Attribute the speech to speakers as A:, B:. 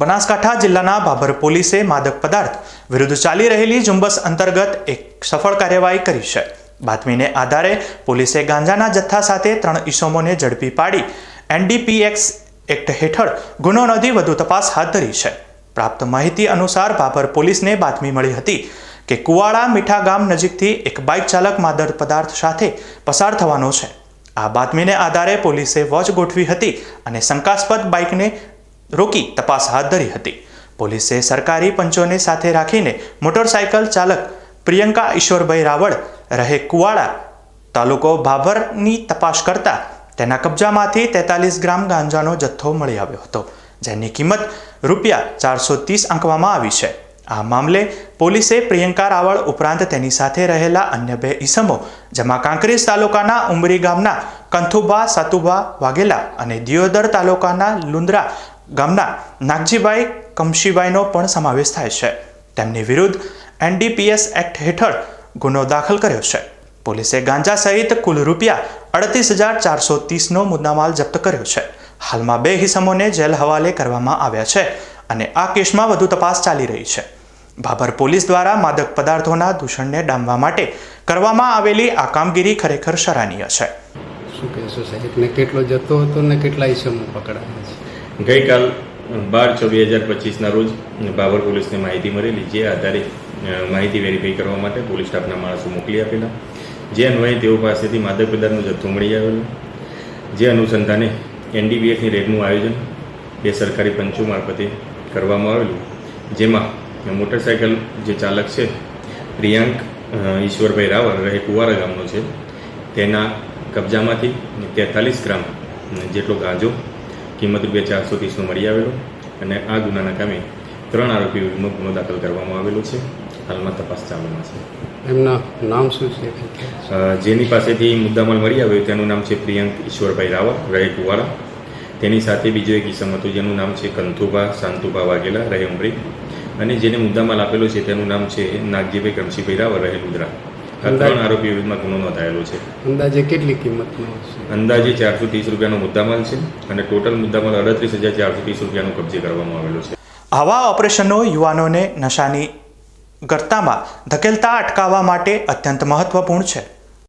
A: બનાસકાંઠા જિલ્લાના ભાભર પોલીસે માદક પદાર્થ વિરુદ્ધ ચાલી રહેલી ઝુંબશ અંતર્ગત એક સફળ કાર્યવાહી કરી છે. બાતમીને આધારે પોલીસે ગાંજાના જથ્થા સાથે ત્રણ ઇસમોને ઝડપી પાડી એનડીપીએક્સ એક્ટ હેઠળ ગુનો નોંધી વધુ તપાસ હાથ ધરી છે. પ્રાપ્ત માહિતી અનુસાર ભાભર પોલીસને બાતમી મળી હતી કે કુવાડા મીઠા ગામ નજીકથી એક બાઇક ચાલક માદક પદાર્થ સાથે પસાર થવાનો છે. આ બાતમીને આધારે પોલીસે વોચ ગોઠવી હતી અને શંકાસ્પદ બાઇકને રોકી તપાસ હાથ ધરી હતી. પોલીસે સરકારી પંચોને સાથે રાખીને મોટરસાયકલ ચાલક પ્રિયંકા ઈશ્વરભાઈ રાવળ, રહે કુવાડા તાલુકો ભાભરની તપાસ કરતા તેના કબજામાંથી તેતાલીસ ગ્રામ ગાંજાનો જથ્થો મળી આવ્યો હતો, જેની કિંમત રૂપિયા ચારસો ત્રીસ આંકવામાં આવી છે. આ મામલે પોલીસે પ્રિયંકા રાવળ ઉપરાંત તેની સાથે રહેલા અન્ય બે ઈસમો, જેમાં કાંકરેજ તાલુકાના ઉમરી ગામના કંથુભા, સાતુભા વાઘેલા અને દિયોદર તાલુકાના લુંદ્રા ગામના નાગજીભાઈ કમશીભાઈનો પણ સમાવેશ થાય છે. તેમની વિરુદ્ધ એનડીપીએસ એક્ટ હેઠળ ગુનો દાખલ કર્યો છે. પોલીસે ગાંજા સહિત કુલ રૂપિયા અડતીસ હજાર ચારસો ત્રીસનો મુદ્દામાલ જપ્ત કર્યો છે. હાલમાં બે હિસમોને જેલ હવાલે કરવામાં આવ્યા છે અને આ કેસમાં વધુ તપાસ ચાલી રહી છે. ભાભર પોલીસ દ્વારા માદક પદાર્થોના દૂષણને ડામવા માટે કરવામાં આવેલી આ કામગીરી ખરેખર સરાહનીય છે.
B: શું કહેશો સાહેબ? ને કેટલો જથ્થો હતો ને કેટલા ઇસમો પકડાયા છે?
C: ગઈકાલ બાર છ બે હજાર પચીસના રોજ બાબર પોલીસને માહિતી મળેલી જે આધારે માહિતી વેરીફાઈ કરવા માટે પોલીસ સ્ટાફના માણસો મોકલી આપેલા. જે અન્વયે તેઓ પાસેથી માદક પદાર્થનો જથ્થો મળી આવેલો. જે અનુસંધાને એનડીબીએફની રેડનું આયોજન બે સરકારી પંચો મારફતે કરવામાં આવેલું જેમાં મોટરસાયકલ જે ચાલક છે પ્રિયાંક ઈશ્વરભાઈ રાવર રહે કુવારા ગામનો છે. તેના કબજામાંથી તેતાલીસ ગ્રામ જેટલો ગાંજો કિંમત રૂપિયા ચારસો ત્રીસનો મળી આવેલો અને આ ગુનાના કામે ત્રણ આરોપી વિરુદ્ધનો ગુનો દાખલ કરવામાં આવેલો છે. હાલમાં તપાસ ચાલુમાં છે.
B: એમના નામ શું છે?
C: જેની પાસેથી મુદ્દામાલ મળી આવ્યો તેનું નામ છે પ્રિયંક ઈશ્વરભાઈ રાવર રહે કુવારા. તેની સાથે બીજો એક ઇસમ હતું જેનું નામ છે કંથુભા શાંતુભા વાઘેલા રહે ઉમરી. અને જેને મુદ્દામાલ આપેલો છે તેનું નામ છે નાગજીભાઈ કમશીભાઈ રાવળ રહે મુદ્રા. ત્રણ આરોપી વિરુદ્ધમાં ગુનો નોંધાયેલો છે.
B: અંદાજે કેટલી કિંમતનો
C: અંદાજે ચારસો ત્રીસ રૂપિયાનો મુદ્દામાલ છે અને ટોટલ મુદ્દામાલ અડત્રીસ હજાર ચારસો ત્રીસ રૂપિયાનો કબજે કરવામાં આવેલો છે.
A: આવા ઓપરેશનો યુવાનોને નશાની ગર્તામાં ધકેલતા અટકાવવા માટે અત્યંત મહત્વપૂર્ણ છે.